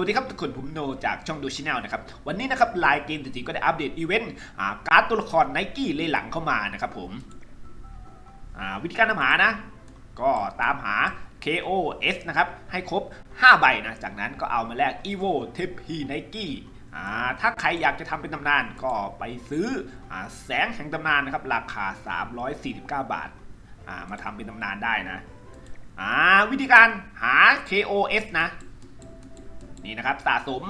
วัสดีครับทุกคนผมโนจากช่องดูชิแนลนะครับ วันนี้นะครับไลน์เกมตีก็ได้อัปเดตอีเวนต์การ์ดตัวละครไนกี้เลยหลังเข้ามานะครับผมวิธีการตามหานะ ก็ตามหา KOS นะครับ ให้ครบ 5 ใบนะ จากนั้นก็เอามาแลก EVO t p Nike อ่าถ้าใครอยากจะทำเป็นตำนานก็ไปซื้ออแสงแห่งตำนานนะครับ ราคา 349 บาทอ่ามาทำเป็นตำนานได้นะวิธีการหา KOS นะ นี่นะครับสะสม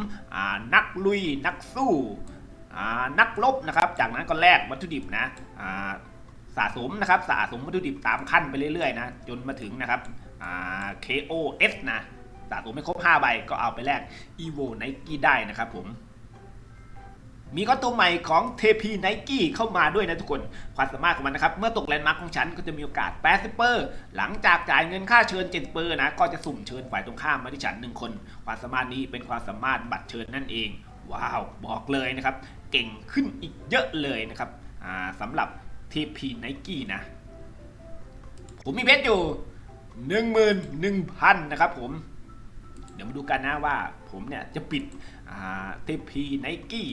นักลุยนักสู้นักลบนะครับจากนั้นก็แลกวัตถุดิบนะสะสมนะครับสะสมวัตถุดิบตามขั้นไปเรื่อยๆนะจนมาถึงนะครับ KOS นะสะสมไม่ครบ 5 ใบก็เอาไปแลก EVO Nike ได้นะครับผม มีก็ตัวใหม่ของ TP Nike เข้ามาด้วยนะทุกคน ความสามารถของมันนะครับ เมื่อตกแลนด์มาร์คของฉันก็จะมีโอกาส80เปอร์หลังจากจ่ายเงินค่าเชิญ7เปอร์นะ ก็จะสุ่มเชิญฝ่ายตรงข้ามมาที่ฉันหนึ่งคน ความสามารถนี้เป็นความสามารถบัตรเชิญนั่นเอง ว้าว บอกเลยนะครับ เก่งขึ้นอีกเยอะเลยนะครับอ่าสำหรับ TP Nike นะ ผมมีเพชรอยู่11,000นะครับผมเดี๋ยวมาดูกันนะว่าผมเนี่ยจะปิดทีพีไนกี้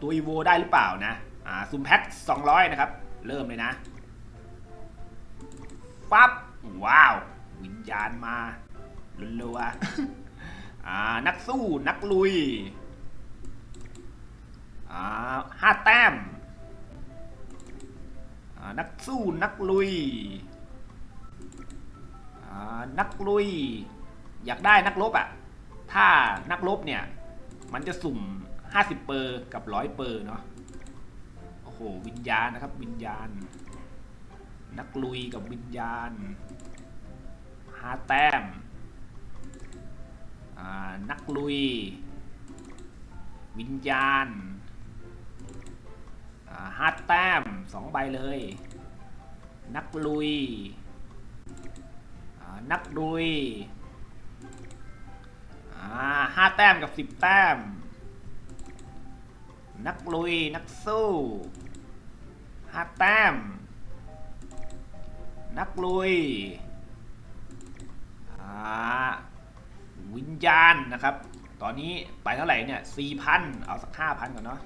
ตัวอีโวได้หรือเปล่านะอ่าซุมแพ็ค200 นะครับ เริ่มเลยนะปั๊บ ว้าว วิญญาณมาลัวๆอ่านักสู้นักลุยอ่าห้าแต้มอ่านักสู้นักลุยอ่านักลุย อยากได้นักรบอะ่ะ ถ้านักรบเนี่ย มันจะสุ่ม 50 เปอร์กับ 100 เปอร์เนาะโอ้โห วิญญาณนะครับ วิญญาณ นักลุยกับวิญญาณหาแต้มนักลุย วิญญาณอ่าห้าแต้มสองใบเลย นักลุย นักลุยอ่าห้าแต้มกับสิบแต้ม นักลุย นักสู้ห้าแต้ม นักลุยวิญญาณนะครับ ตอนนี้ไปเท่าไหร่เนี่ยสี่พันเอาสักห้าพันก่อนเนาะ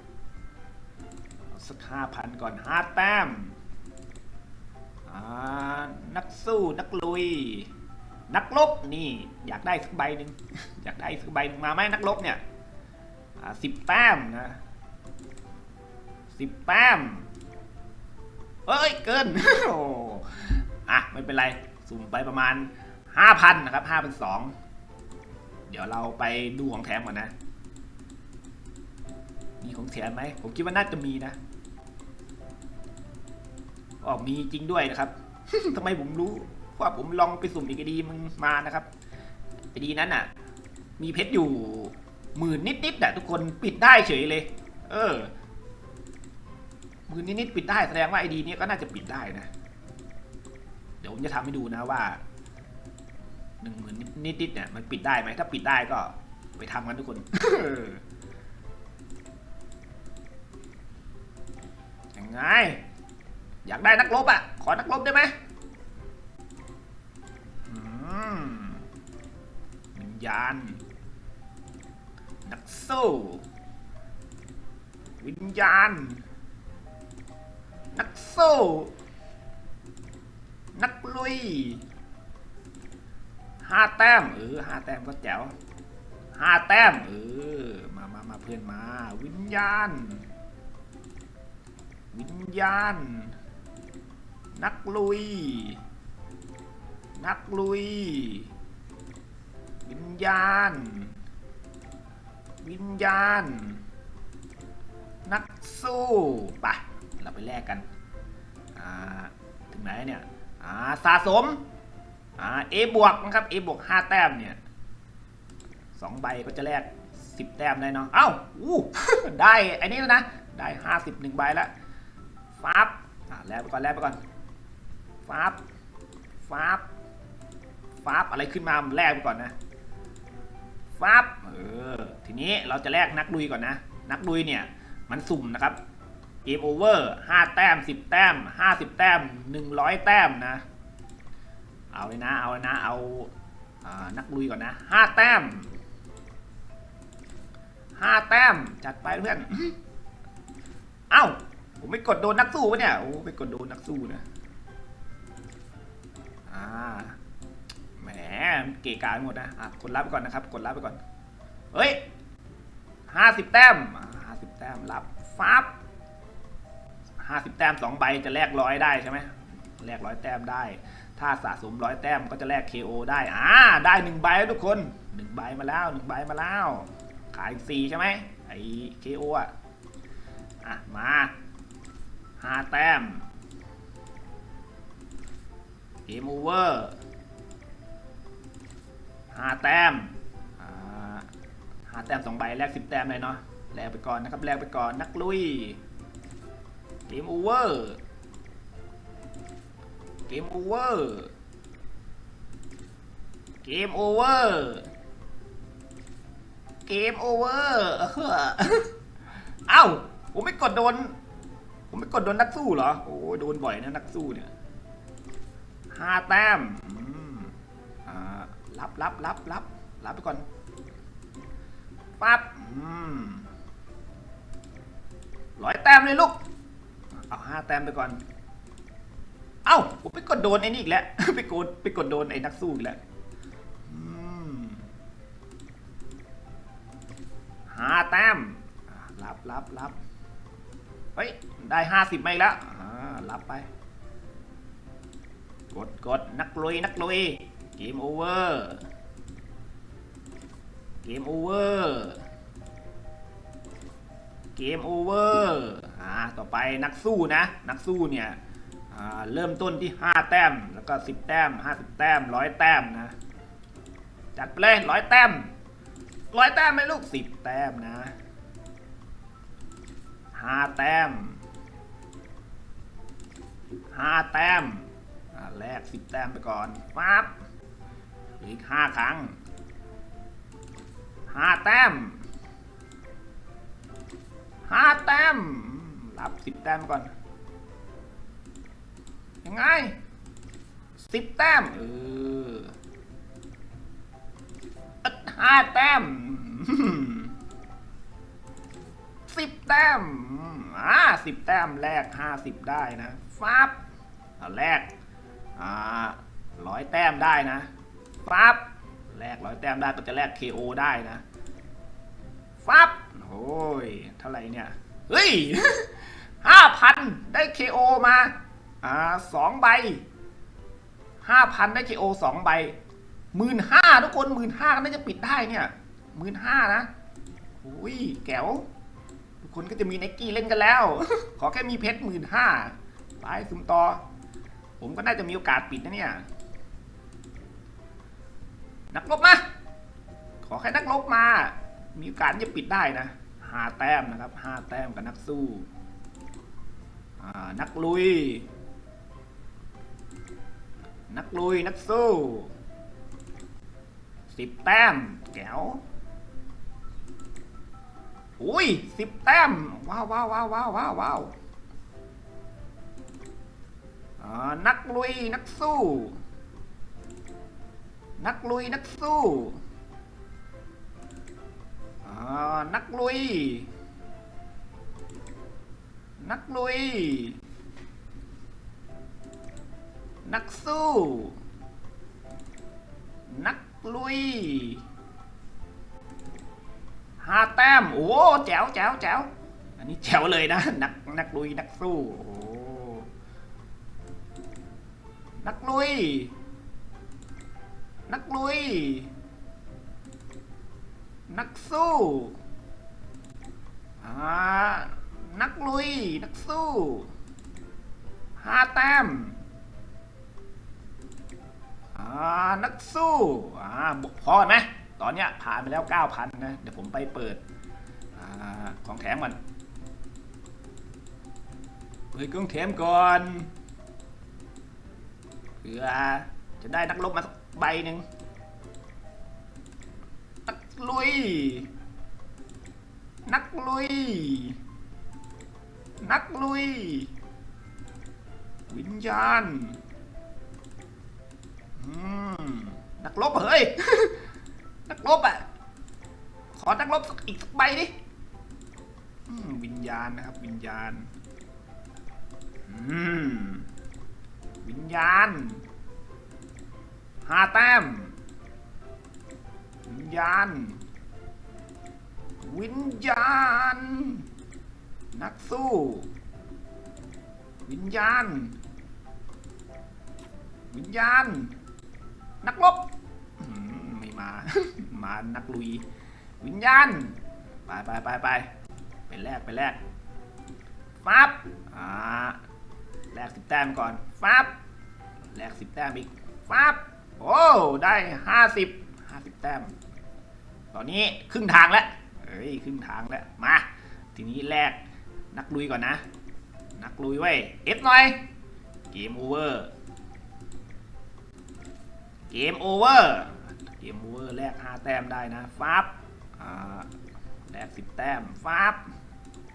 เอาสักห้าพันก่อนห้าแต้มอ่านักสู้นักลุย นักลบนี่อยากได้สักใบหนึ่งอยากได้สักใบหนึ่งมาไหมนักลบเนี่ยสิบแต้มนะ สิบแต้มเอ้ย เกิน โอ้อะไม่เป็นไร สุ่มไปประมาณห้าพันนะครับห้าพันสองเดี๋ยวเราไปดูของแถมก่อนนะ มีของแถมไหม ผมคิดว่าน่าจะมีนะออกมีจริงด้วยนะครับทำไมผมรู้ว่าผมลองไปสุ่มอีกดีมึงมานะครับไอดีนั้นอะ มีเพชรอยู่หมื่นนิดๆอะทุกคนปิดได้เฉยเลย เออ มื่นนิดๆปิดได้แสดงว่าไอดีนี้ก็น่าจะปิดได้นะ เดี๋ยวผมจะทำให้ดูนะว่าหนึ่งหมื่นนิดๆเนี่ยมันปิดได้ไหมถ้าปิดได้ก็ไปทำกันทุกคนยังไง อยากได้นักรบอะ ขอนักรบได้ไหมมวิญญาณนักสู้วิญญาณ นักสู้นักลุยห้าแต้มเออห้าแต้มก็แจ๋วห้าแต้มเออมามามาเพื่อนมา วิญญาณ วิญญาณ นักลุย นักลุย วิญญาณ วิญญาณ นักสู้ไปะเราไปแลกกัน อ่าถึงไหนเนี่ยอ่าสะสมอ่า A บวกนะครับ A บวกห้าแต้มเนี่ยสองใบก็จะแลกสิบแต้มได้เนาะเอ้าอู้ได้อ้นี่แล้วนะ ได้ห้าสิบหนึ่งใบแล้วฟับอ่าแลกไปก่อนแลกไปก่อนฟับฟับฟ้าบอะไรขึ้นมาแลกไปก่อนนะฟ้าบเออทีนี้เราจะแลกนักลุยก่อนนะ นักลุยเนี่ยมันสุ่มนะครับ เกมโอเวอร์ห้าแต้มสิบแต้มห้าสิบแต้มหนึ่งร้อยแต้มนะ เอาเลยนะ เอาเลยนะ เอาอ่านักลุยก่อนนะห้าแต้มห้าแต้มจัดไปเพื่อน เอ้า ผมไม่กดโดนนักสู้ปะเนี่ย โอ้ไม่กดโดนนักสู้นะ อ่า แหม เกะกะไปหมดนะ อะ กดรับไปก่อนนะครับ กดรับไปก่อน เฮ้ยห้าสิบแต้มห้าสิบแต้มรับ ฟับ ห้าสิบแต้มสองใบจะแลกร้อยได้ใช่ไหมแลกร้อยแต้มได้ ถ้าสะสมร้อยแต้มก็จะแลก KO ได้อ่าได้หนึ่งใบแล้วทุกคนหนึ่งใบมาแล้วหนึ่งใบมาแล้วขายสี่ใช่ไหมไอ้ KO อะอะมาห้าแต้มเกมโอเวอร์ห้าแต้มห้าแต้มสองใบแลกสิบแต้มเลยเนาะแลกไปก่อนนะครับแลกไปก่อนนักลุย เกมโอเวอร์เกมโอเวอร์เกมโอเวอร์เกมโอเวอร์เอ้าผมไม่กดโดน ผมไม่กดโดนนักสู้เหรอ โอ้ยโดนบ่อยนะนักสู้เนี่ยห้าแต้มอ่ารับรับรับรับรับไปก่อนปั๊บร้อยแต้มเลยลูก เอาห้าแต้มไปก่อน เอ้าผมไปกดโดนไอ้นี่อีกแล้ว ไปกดไปกดโดนไอ้นักสู้อีกแล้วห้าแต้มรับรับรับเฮ้ย ได้ห้าสิบไม่แล้วรับไป กดกดนักลุยนักลุยเกมโอเวอร์ เกมโอเวอร์ เกมโอเวอร์ อ่าต่อไปนักสู้นะ นักสู้เนี่ยเริ่มต้นที่ 5 แต้ม แล้วก็ 10 แต้ม 50 แต้ม 100 แต้มนะ จัดไปเลยร้อยแต้มร้อยแต้มไหมลูก 10 แต้มนะ 5 แต้ม 5 แต้ม แลก 10 แต้มไปก่อนปั๊บเหลืออีก 5 ครั้งห้าแต้มห้าแต้ม รับสิบแต้มก่อน ยังไงสิบแต้ม เออห้าแต้มสิบแต้มอ่าสิบแต้มแลกห้าสิบได้นะฟับแลกอ่าร้อยแต้มได้นะฟับแลกร้อยแต้มได้ก็จะแลก KO ได้นะฟับโอ้ย เท่าไหร่เนี่ย เฮ้ย ห้าพันได้ KO มาอ่าสองใบห้าพันได้ KO สองใบหมื่นห้าทุกคนหมื่นห้าน่าจะปิดได้เนี่ยหมื่นห้านะโอ้ยแก้วทุกคนก็จะมีไนกี้เล่นกันแล้ว ขอแค่มีเพชรหมื่นห้าไปซุมต่อ ผมก็น่าจะมีโอกาสปิดนะเนี่ย นักรบมา ขอแค่นักรบมา มีโอกาสจะปิดได้นะห้าแต้มนะครับห้าแต้มกับนักสู้ นักลุย นักลุย นักสู้สิบแต้มแก้วอุ้ยสิบแต้ม ว้าวว้าวว้าวว้าวว้าววาวอ่านักลุย นักสู้ นักลุย นักสู้อ่านักลุย นักลุย นักสู้ นักลุยห้าแต้ม โอ้แจ๋วแจ๋วแจ๋วอันนี้แจ๋วเลยนะ นักนักลุย นักสู้ โอ้นักลุย นักลุย นักสู้อ่า นักลุย นักสู้ห้าแต้มนักสู้อ่าพอไหมตอนเนี้ยผ่านไปแล้ว 9,000 นะ เดี๋ยวผมไปเปิดอของแถมก่อน เปิดกล้องแถมก่อนเผื่อจะได้นักรบมาสักใบหนึ่งนักลุย นักลุย นักลุย วิญญาณอืมนักรบเฮ้ย นักรบอะ ขอนักรบสักอีกสักใบดิวิญญาณนะครับ วิญญาณอืมวิญญาณห้าแต้ม วิญญาณ วิญญาณ นักสู้ วิญญาณ วิญญาณ นักรบไม่มา มานักลุย วิญญาณ ไปไปไปไปไปแลกไปแลกฟับอ่าแลกสิบแต้มก่อนฟับแลกสิบแต้มอีกฟับโอ้ได้ห้าสิบห้าสิบแต้ม ตอนนี้ครึ่งทางแล้วเอ้ยครึ่งทางแล้ว มา ทีนี้แลก นักลุยก่อนนะ นักลุยไว้ยเอฟหน่อย เกมโอเวอร์ เกมโอเวอร์ เกมโอเวอร์แลก5แต้มได้นะฟับแลก10 แต้มฟับ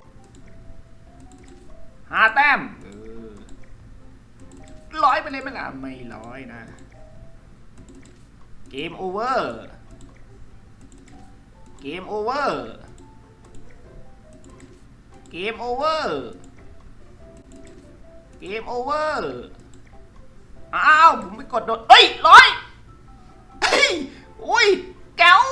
5แต้มร้อยไปเลยไหมล่ะไม่ร้อยนะ เกมโอเวอร์ เกมโอเวอร์ เกมโอเวอร์ เกมโอเวอร์ อ้าว ผมไปกดโดนเอ้ยร้อยอุ้ยแก้ว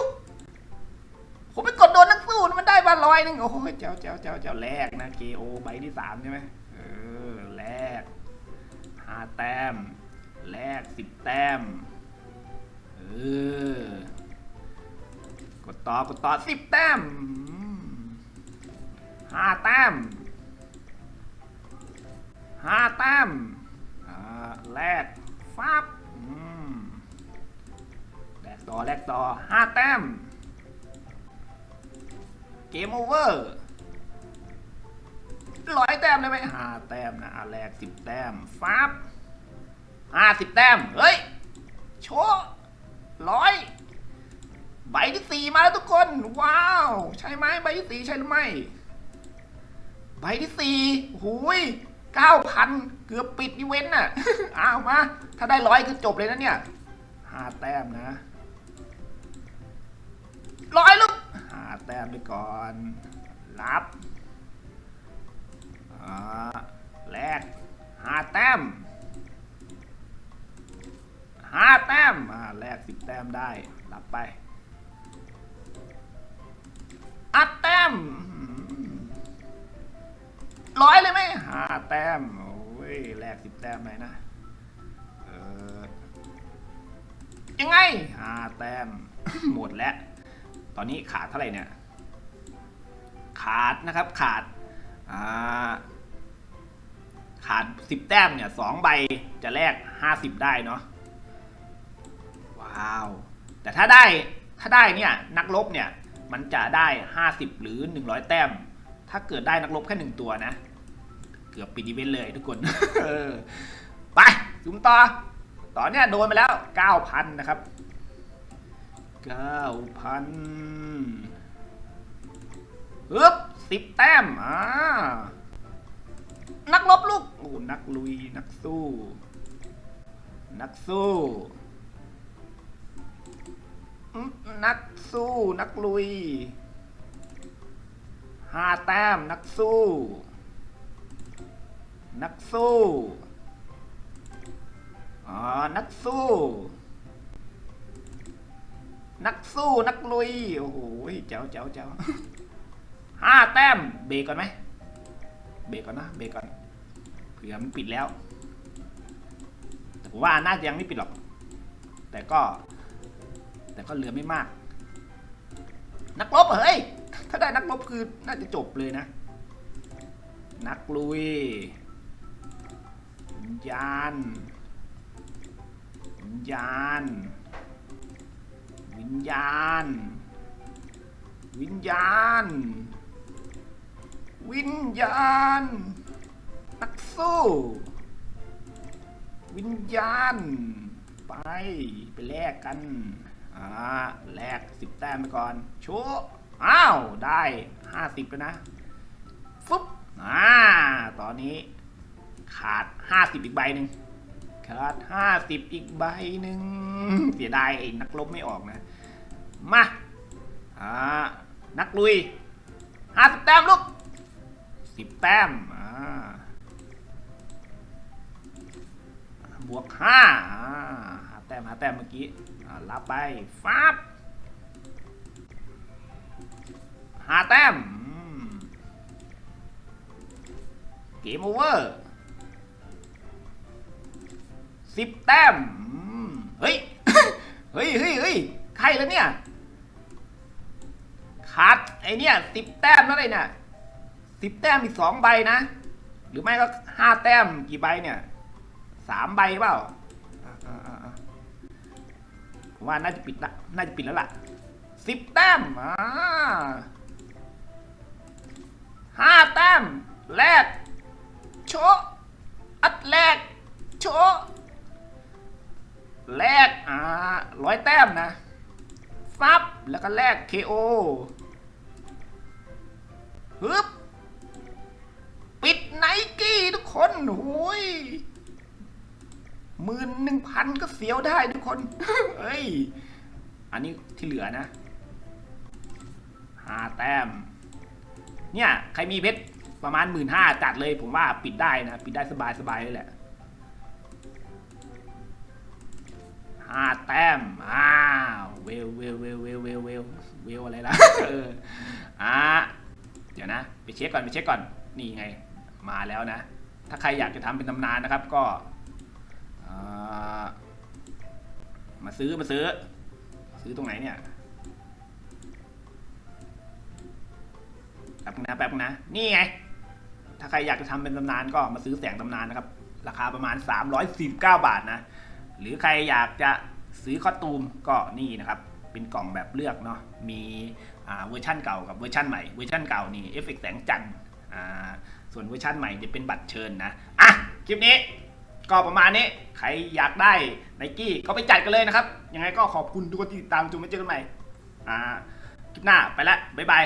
ผมไปกดโดนนักสู้มันได้มาร้อยหนึงโอ้ยเจ้าเจ้าเจ้าเจ้าแรกนะ KO ใบที่สามใช่ไหมเออแรกห้าแต้มแรกสิบแต้มเออกดต่อกดต่อสิบแต้ม ห้าแต้มห้าแต้มแรกฟับแลกต่อแลกต่อห้าแต้ม เกมโอเวอร์ร้อยแต้มได้ไหมห้าแต้มนะแรกสิบแต้มฟับห้าสิบแต้ม เฮ้ย โชว์ร้อยใบที่สี่มาแล้วทุกคน ว้าว ใช่ไหมใบที่สี่ใช่หรือไม่ ใบที่สี่หูยเก้าพันเกือบปิดอีเวนต์น่ะ อ้าวมา ถ้าได้ร้อยคือจบเลยนะเนี่ยห้าแต้มนะร้อยลูกห้าแต้มไปก่อน รับอ่าแลกห้าแต้มห้าแต้มอ่าแลกสิบแต้มได้ รับไป อัดแต้มอื้อหือ ร้อยเลยไหมห้าแต้มโอ้ยแลกสิบแต้มไหนนะเออยังไงห้าแต้ม หมดแล้ว ตอนนี้ขาดเท่าไหร่เนี่ย ขาดนะครับขาดอ่าขาดสิบแต้มเนี่ยสองใบจะแลกห้าสิบได้เนาะว้าว แต่ถ้าได้ถ้าได้เนี่ยนักรบเนี่ยมันจะได้ห้าสิบหรือหนึ่งร้อยแต้ม ถ้าเกิดได้นักรบแค่หนึ่งตัวนะ เกือบปิดอีเวนต์เลยทุกคนไปจุ่มต่อตอนเนี้ยโดนไปแล้วเก้าพันนะครับเก้าพันฮึบสิบแต้ม อ่า นักรบลูก โอ้ นักลุย นักสู้ นักสู้ นักสู้ นักลุย ห้าแต้มนักสู้ นักสู้อ๋อนักสู้ นักสู้นักลุย โอ้โหเจ้าเจ้าเจ้าห้าแต้มเบรกก่อนไหมเบรกก่อนนะเบรกก่อนเผื่อมันปิดแล้ว แต่ผมว่าน่าจะยังไม่ปิดหรอก แต่ก็ แต่ก็เหลือไม่มาก นักรบเหรอเฮ้ย ถ้าได้นักรบคือน่าจะจบเลยนะ นักลุยวิญญาณวิญญาณวิญญาณ วิญญาณ วิญญาณ นักสู้ วิญญาณ ไป ไปแลกกัน อ่า แลกสิบแต้มไปก่อน โชว์ อ้าว ได้ห้าสิบแล้วนะฟึบอ่า ตอนนี้ ขาดห้าสิบอีกใบหนึ่งขาดห้าสิบอีกใบหนึ่งเสียดายไอ้นักลบไม่ออกนะ มาอ่านักลุยห้าสิบแต้มลูกสิบแต้มอ่าบวกห้าอ่าห้าแต้มห้าแต้มเมื่อกี้รับไปฟ้าบ ห้าแต้มเกมโอเวอร์สิบแต้มเฮ้ย เฮ้ยเฮ้ยเฮ้ยใครแล้วเนี่ยขาดไอเนี่ยสิบแต้มแล้วเลยเนี่ยสิบแต้มอีกสองใบนะ หรือไม่ก็ห้าแต้มกี่ใบเนี่ยสามใบเปล่าผมว่าน่าจะปิดละน่าจะปิดแล้วล่ะสิบแต้มอ่า ห้าแต้มแรก โชอัดแรก โชแรกอ่าร้อยแต้มนะฟับแล้วก็แลก KO ฮึบปิดไนกี้ทุกคนโอ้ยหมื่นหนึ่งพันก็เสียวได้ทุกคนเฮ้ย อันนี้ที่เหลือนะห้าแต้ม เนี่ยใครมีเพชรประมาณหมื่นห้าจัดเลยผมว่าปิดได้นะ ปิดได้สบายสบายเลยแหละห้าแต้มอ้าวเวลเวลเวลเวลเวลเวลเวลอะไรล่ะเอออ่าเดี๋ยวนะ ไปเช็คก่อนไปเช็คก่อนนี่ไง มาแล้วนะ ถ้าใครอยากจะทำเป็นตำนานนะครับก็มาซื้อมาซื้อ ซื้อตรงไหนเนี่ย แป๊บนึงนะแป๊บนึงนะ นี่ไง ถ้าใครอยากจะทำเป็นตำนานก็มาซื้อแสงตำนานนะครับ ราคาประมาณ 349 บาทนะ หรือใครอยากจะซื้อคอตูมก็นี่นะครับ เป็นกล่องแบบเลือกเนาะ มีเวอร์ชั่นเก่ากับเวอร์ชั่นใหม่ เวอร์ชั่นเก่านี่เอฟเฟกต์แสงจันทร์ส่วนเวอร์ชั่นใหม่จะเป็นบัตรเชิญนะ อะ คลิปนี้ก็ประมาณนี้ ใครอยากได้ไนกี้ก็ไปจัดกันเลยนะครับ ยังไงก็ขอบคุณทุกคนที่ติดตามจนมาเจอกันใหม่ อ่า คลิปหน้าไปละ บ๊ายบาย